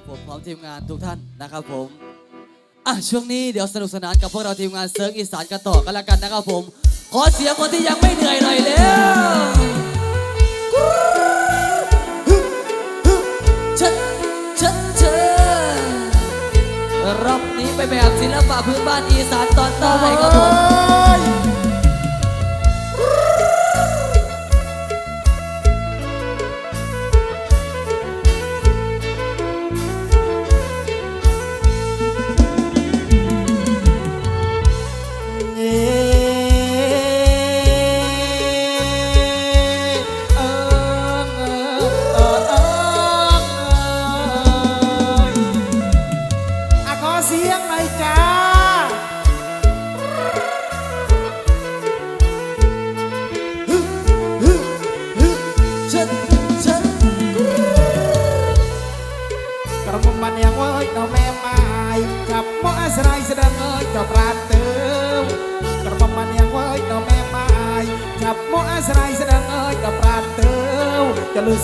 ครับผมพร้อมทีมงานทุกท่านนะครับผมอะช่วงนี้เดี๋ยวสนุกสนานกับพวกเราทีมงานเซิร์ฟอีสานกันต่อกันล้วกันนะครับผม ขอเสียงคนที่ยังไม่เหนื่อยหน่อยเร็วชิญเชิญเชิญรอบนี้ไปแบบศิลปะพื้นบ้านอีสานตอนใต้ครับผม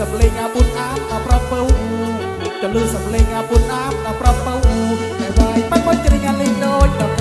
សំលេងអាបុតអាបដល់ប្រពៅទៅលឺសំលេងអាបុតអាបដល់ប្រពៅតែវាយបាច់មកជ្រៀងអាលេងដូចដល់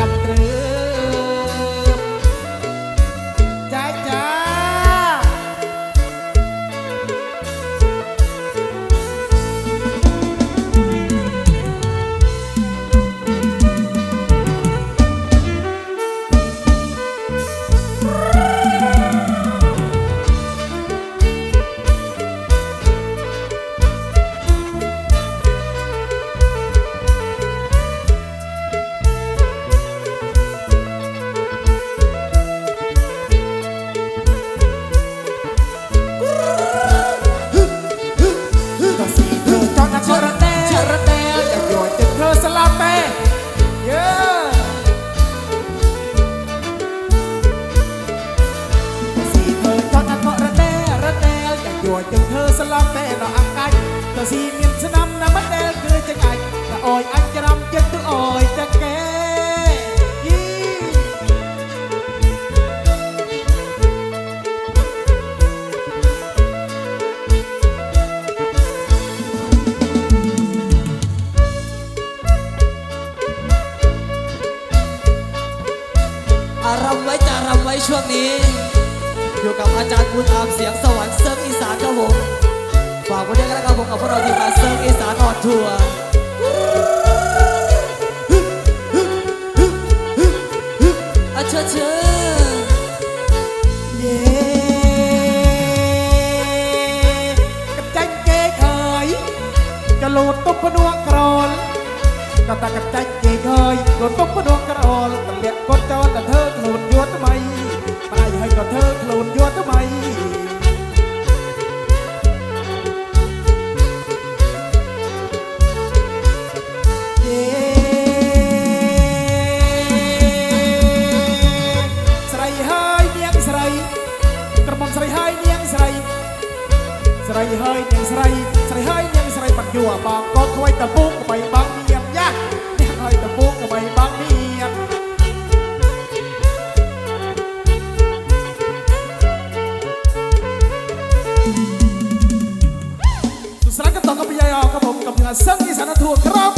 ว้ช่วงนี้ อยู่กับอาจารย์บุญอามเสียงสวรรค์เซิร์ฟอีสานครับผมฝากไว้ด้วยกันนะครับผมกับพวกเราทีมงานเซิร์ฟอีสานออนทัวร์อะเชิญเชิญ ស្រីហើយនាងស្រីស្រីហើយនាងស្រីបាត់យូរបងកូនខ្វាយតពូកបីបងមៀមយ៉ានេះហើយតពូកបីបងមៀមសុស្រាកតកបិយាយកបកំញ៉ាសឹងនេះសានធួក្រម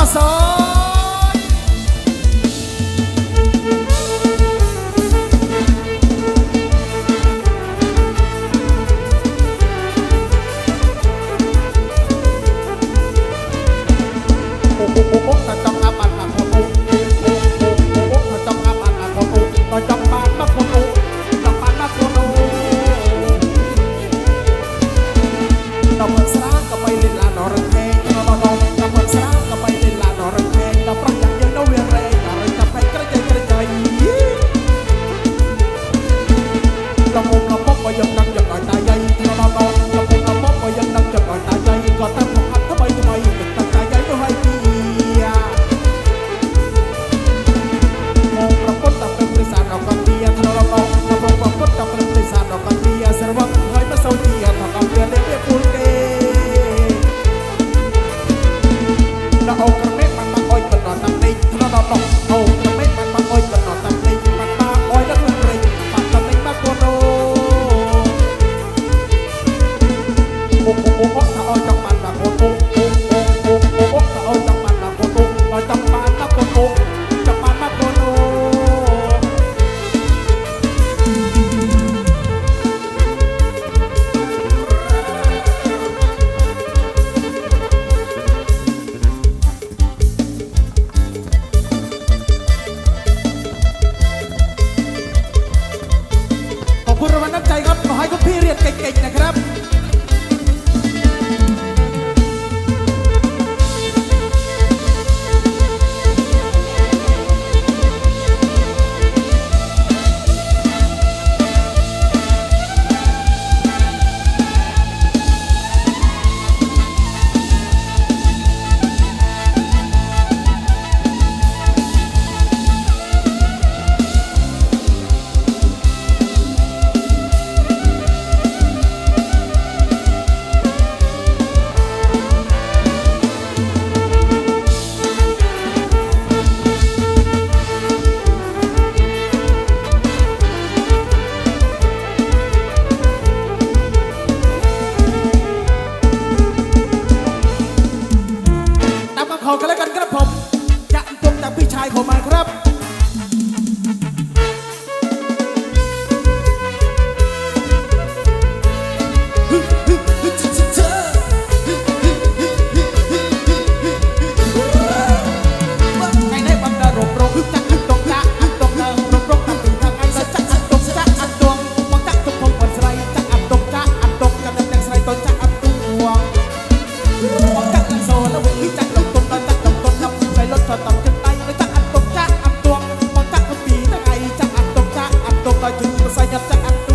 Nação! sa akin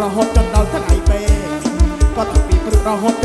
រហូតចន្ទដល់ថ្ងៃពេលគាត់តាំងពីព្រឹករហូតច